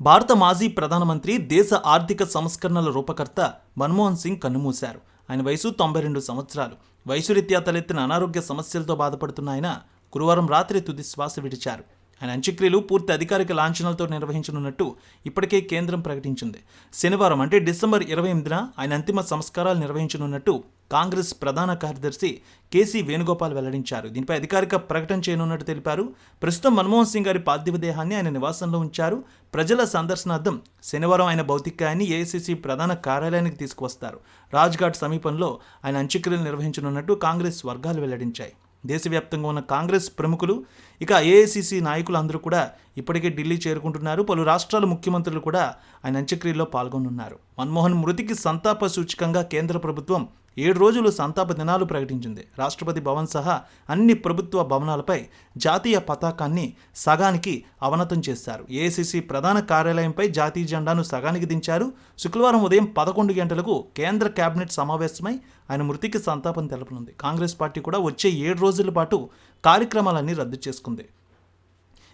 భారత మాజీ ప్రధానమంత్రి దేశ ఆర్థిక సంస్కరణల రూపకర్త మన్మోహన్ సింగ్ కన్నుమూశారు. ఆయన వయసు తొంభై రెండు సంవత్సరాలు. వయసు రీత్యా తలెత్తిన అనారోగ్య సమస్యలతో బాధపడుతున్న ఆయన గురువారం రాత్రి తుది శ్వాస విడిచారు. ఆయన అంత్యక్రియలు పూర్తి అధికారిక లాంఛనాలతో నిర్వహించనున్నట్టు ఇప్పటికే కేంద్రం ప్రకటించింది. శనివారం అంటే డిసెంబర్ ఇరవై ఎనిమిదిన ఆయన అంతిమ సంస్కారాలు నిర్వహించనున్నట్టు కాంగ్రెస్ ప్రధాన కార్యదర్శి కేసీ వేణుగోపాల్ వెల్లడించారు. దీనిపై అధికారిక ప్రకటన చేయనున్నట్టు తెలిపారు. ప్రస్తుతం మన్మోహన్ సింగ్ గారి పార్థివ దేహాన్ని ఆయన నివాసంలో ఉంచారు. ప్రజల సందర్శనార్థం శనివారం ఆయన భౌతికాయాన్ని ఏఐసిసి ప్రధాన కార్యాలయానికి తీసుకువస్తారు. రాజ్ఘాట్ సమీపంలో ఆయన అంత్యక్రియలు నిర్వహించనున్నట్టు కాంగ్రెస్ వర్గాలు వెల్లడించాయి. దేశవ్యాప్తంగా ఉన్న కాంగ్రెస్ ప్రముఖులు ఇక ఏఐసిసి నాయకులు అందరూ కూడా ఇప్పటికే ఢిల్లీ చేరుకుంటున్నారు. పలు రాష్ట్రాల ముఖ్యమంత్రులు కూడా ఆయన అంత్యక్రియల్లో పాల్గొనున్నారు. మన్మోహన్ మృతికి సంతాప సూచికంగా కేంద్ర ప్రభుత్వం ఏడు రోజులు సంతాప దినాలు ప్రకటించింది. రాష్ట్రపతి భవన్ సహా అన్ని ప్రభుత్వ భవనాలపై జాతీయ పతాకాన్ని సగానికి అవనతం చేశారు. ఏసీసీ ప్రధాన కార్యాలయంపై జాతీయ జెండాను సగానికి దించారు. శుక్రవారం ఉదయం పదకొండు గంటలకు కేంద్ర కేబినెట్ సమావేశమై ఆయన మృతికి సంతాపం తెలపనుంది. కాంగ్రెస్ పార్టీ కూడా వచ్చే ఏడు రోజుల పాటు కార్యక్రమాలన్నీ రద్దు చేసుకుంది.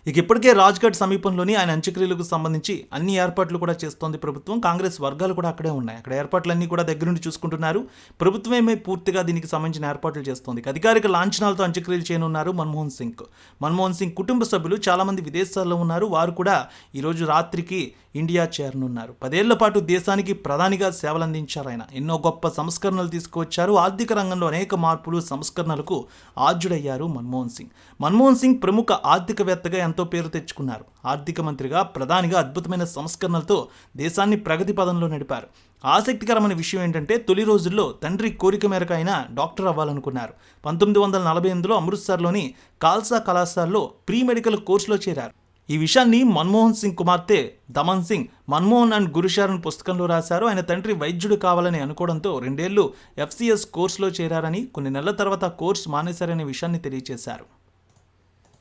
ఇక ఇప్పటికే రాజ్ఘాట్ సమీపంలోని ఆయన అంత్యక్రియలకు సంబంధించి అన్ని ఏర్పాట్లు కూడా చేస్తోంది ప్రభుత్వం. కాంగ్రెస్ వర్గాలు కూడా అక్కడే ఉన్నాయి. అక్కడ ఏర్పాట్లన్నీ కూడా దగ్గరుండి చూసుకుంటున్నారు. ప్రభుత్వమే పూర్తిగా దీనికి సంబంధించిన ఏర్పాట్లు చేస్తోంది. అధికారిక లాంఛనాలతో అంత్యక్రియలు చేయనున్నారు మన్మోహన్ సింగ్. మన్మోహన్ సింగ్ కుటుంబ సభ్యులు చాలామంది విదేశాల్లో ఉన్నారు. వారు కూడా ఈరోజు రాత్రికి ఇండియా చేరనున్నారు. పదేళ్ళ పాటు దేశానికి ప్రధానిగా సేవలందించారు ఆయన. ఎన్నో గొప్ప సంస్కరణలు తీసుకువచ్చారు. ఆర్థిక రంగంలో అనేక మార్పులు సంస్కరణలకు ఆద్యుడయ్యారు మన్మోహన్ సింగ్. మన్మోహన్ సింగ్ ప్రముఖ ఆర్థికవేత్తగా ఎంతో పేరు తెచ్చుకున్నారు. ఆర్థిక మంత్రిగా ప్రధానిగా అద్భుతమైన సంస్కరణలతో దేశాన్ని ప్రగతి పదంలో నడిపారు. ఆసక్తికరమైన విషయం ఏంటంటే తొలి రోజుల్లో తండ్రి కోరిక మేరకు ఆయన డాక్టర్ అవ్వాలనుకున్నారు. పంతొమ్మిది వందల నలభై ఎనిమిదిలో అమృత్సర్లోని కాల్సా కళాశాలలో ప్రీ మెడికల్ కోర్సులో చేరారు. ఈ విషయాన్ని మన్మోహన్ సింగ్ కుమార్తె దమన్ సింగ్ మన్మోహన్ అండ్ గురుశారన్ పుస్తకంలో రాశారు. ఆయన తండ్రి వైద్యుడు కావాలని అనుకోవడంతో రెండేళ్ళు ఎఫ్సిఎస్ కోర్సులో చేరారని కొన్ని నెలల తర్వాత కోర్సు మానేశారనే విషయాన్ని తెలియజేశారు.